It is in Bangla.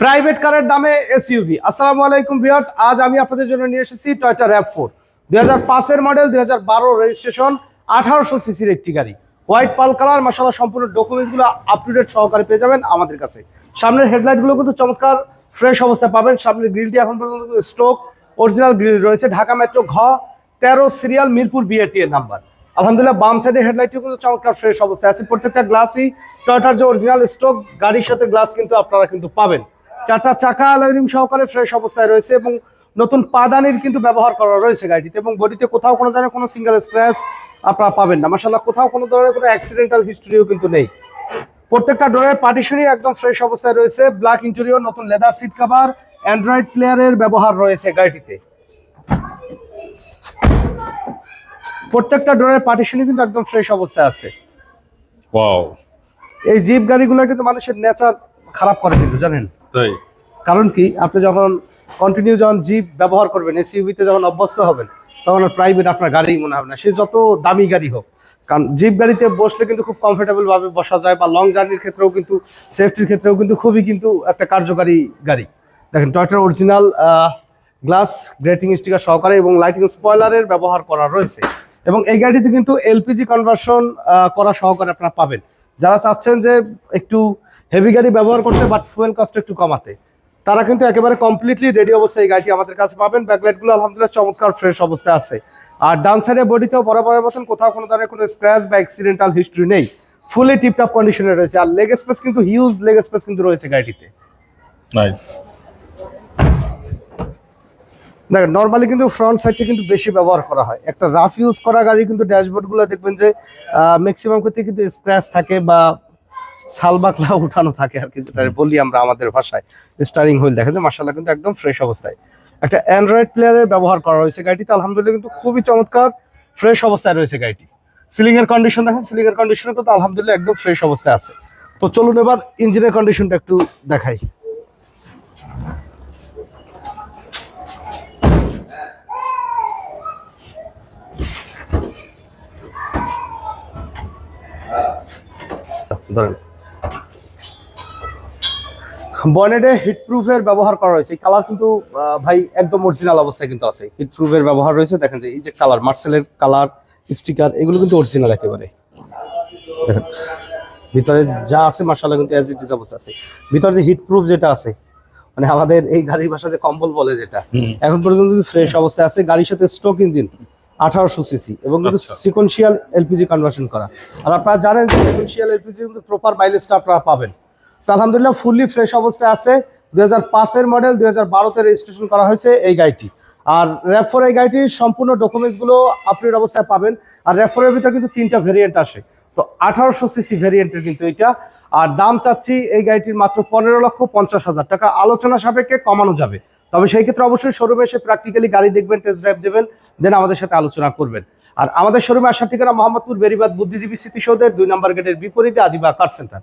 প্রাইভেট কারের দামে এসইউভি আসসালামু আলাইকুম ভিউয়ার্স, আজ আমি আপনাদের জন্য নিয়ে এসেছি টয়টা র্যাপ ফোর দুই হাজার পাঁচের মডেল দুই হাজার বারো রেজিস্ট্রেশন আঠারোশো সিসির একটি গাড়ি। হোয়াইট পাল কালার মাসালা সম্পূর্ণ ডকুমেন্টসগুলো আপ সহকারে পেয়ে যাবেন আমাদের কাছে। সামনের হেডলাইটগুলো কিন্তু চমৎকার ফ্রেশ অবস্থায় পাবেন। সামনের গ্রিলটি এখন পর্যন্ত স্ট্রোক অরিজিনাল গ্রিল রয়েছে। ঢাকা মেট্রো ঘ, তেরো serial Mirpur B A T এর নাম্বার আলহামদুলিল্লাহ, বাম সাইডে হেডলাইটটিও কিন্তু চমৎকার ফ্রেশ অবস্থায় আছে। প্রত্যেকটা গ্লাসই টয়টার যে অরিজিনাল স্টক গাড়ির সাথে গ্লাস কিন্তু আপনারা কিন্তু পাবেন। চারটা চাকা আলাইরিং সহকারে ফ্রেশ অবস্থায় রয়েছে এবং নতুন পাদানির কিন্তু ব্যবহার করা রয়েছে গাড়িটিতে এবং বডিতে কোথাও কোনো ধরনের কোনো সিঙ্গেল স্ক্র্যাচ আপনারা পাবেন না। মাসাল্লাহ কোথাও কোনো ধরনের কোনো অ্যাক্সিডেন্টাল হিস্ট্রিও কিন্তু নেই। প্রত্যেকটা ডোরের পার্টিশনই একদম ফ্রেশ অবস্থায় রয়েছে। ব্ল্যাক ইন্টেরিয়র নতুন লেদার সিট কভার অ্যান্ড্রয়েড প্লেয়ারের ব্যবহার রয়েছে গাড়িটিতে। প্রত্যেকটা ডোরের পার্টিশনই কিন্তু একদম ফ্রেশ অবস্থায় আছে। এই জিপ গাড়িগুলো কিন্তু মানুষের নেচার খারাপ করে কিন্তু জানেন? তাই? কারণ কি, আপনি যখন কন্টিনিউ যখন জিপ ব্যবহার করবেন এসইউভিতে যখন অভ্যস্ত হবেন, তখন প্রাইভেট আপনার গাড়ি মনে হবে না। সে যত দামি গাড়ি হোক, কারণ জিপ গাড়িতে বসলে কিন্তু খুব কমফোর্টেবল ভাবে বসা যায় বা লং জার্নির ক্ষেত্রেও কিন্তু সেফটির ক্ষেত্রেও কিন্তু খুবই কিন্তু একটা কার্যকারী গাড়ি। দেখেন টয়টার অরিজিনাল গ্লাস গ্রেটিং স্টিকার সহকারে এবং লাইটিং স্পয়লারের ব্যবহার করা রয়েছে। এবং এই গাড়িতে কিন্তু এলপিজি কনভার্সন করা সহকারে আপনারা পাবেন। যারা চাচ্ছেন যে একটু হেভি গাড়ি ব্যবহার করতে বাট ফুয়েল কস্ট একটু কমাতে। তারা কিন্তু একেবারে কমপ্লিটলি রেডি অবস্থায় এই গাড়িটি আমাদের কাছে পাবেন। ব্যাকলাইটগুলো আলহামদুলিল্লাহ চমৎকার ফ্রেশ অবস্থায় আছে। আর ডান সাইডে বডিতেও বরাবরের মতন কোথাও কোনো ধরনের কোনো স্ক্র্যাচ বা অ্যাক্সিডেন্টাল হিস্ট্রি নেই। ফুলি টিপটপ কন্ডিশনে রয়েছে। আর লেগ স্পেস কিন্তু হিউজ লেগ স্পেস কিন্তু রয়েছে গাড়িটিতে। নাইস দেখেন নর্মালি কিন্তু ফ্রন্ট সাইডটা কিন্তু বেশি ব্যবহার করা হয়। একটা রাফ ইউজ করা গাড়ি কিন্তু ড্যাশবোর্ডগুলো দেখবেন যে ম্যাক্সিমাম ক্ষেত্রে কিন্তু স্ক্র্যাচ থাকে বা সালবাকলা উঠানো থাকে আর কি, যেটা বলি আমরা আমাদের ভাষায়। স্টারিং হুইল দেখেন যে মাসাল্লাহ কিন্তু একদম ফ্রেশ অবস্থায়। একটা অ্যান্ড্রয়েড প্লেয়ারের ব্যবহার করা হয়েছে গাড়িতে আলহামদুলিল্লাহ কিন্তু খুবই চমৎকার ফ্রেশ অবস্থায় রয়েছে গাড়িটি। সিলিং এর কন্ডিশন দেখেন সিলিং এর কন্ডিশন কিন্তু আলহামদুলিল্লাহ একদম ফ্রেশ অবস্থায় আছে। তো চলুন এবার ইঞ্জিনের কন্ডিশনটা একটু দেখাই। ধরেন বনেটে হিটপ্রুফের ব্যবহার করা রয়েছে। কালার কিন্তু ভাই একদম অরিজিনাল অবস্থায় কিন্তু আছে। হিটপ্রুফের ব্যবহার রয়েছে দেখেন যে এই যে কালার মার্সেলের কালার স্টিকার এগুলো কিন্তু অরিজিনাল একেবারে। দেখেন ভিতরে যা আছে মার্শাল্লাহ কিন্তু অ্যাজ ইট ইজ অবস্থা আছে। ভিতরে যে হিটপ্রুফ যেটা আছে মানে আমাদের এই গাড়ির ভাষা যে কম্বল বলে যেটা এখন পর্যন্ত কিন্তু ফ্রেশ অবস্থায় আছে। গাড়ির সাথে স্ট্রোক ইঞ্জিন আঠারোশো সিসি এবং কিন্তু। সিকোয়েন্সিয়াল এলপিজি কনভার্সন করা। আর আপনারা জানেন যে সিকোয়েন্সিয়াল এলপিজি কিন্তু প্রপার মাইলেজটা আপনারা পাবেন। তো আলহামদুলিল্লাহ ফুললি ফ্রেশ অবস্থায় আছে। দুই হাজার মডেল দুই হাজার বারোতে রেজিস্ট্রেশন করা হয়েছে এই গাড়িটি। আর র্যাফোর এই গাড়িটির সম্পূর্ণ ডকুমেন্টসগুলো আপডেট অবস্থায় পাবেন। আর র্যাফোরের ভিতরে কিন্তু তিনটা ভেরিয়েন্ট আসে। তো আঠারোশো সিসি ভেরিয়েন্টের কিন্তু এটা। আর দাম চাচ্ছি এই গাড়িটির মাত্র পনেরো লক্ষ পঞ্চাশ হাজার। টাকা আলোচনা সাপেক্ষে কমানো যাবে। তবে সেই ক্ষেত্রে অবশ্যই শোরুমে এসে প্র্যাকটিক্যালি গাড়ি দেখবেন টেস্ট ড্রাইভ দেবেন দেন আমাদের সাথে আলোচনা করবেন। আর আমাদের শোরুমে আসার ঠিকানা মোহাম্মদপুর, বেরিবাদ বুদ্ধিজীবী স্মৃতিসৌধের দুই নম্বর গেটের বিপরীতে আদিবা কার সেন্টার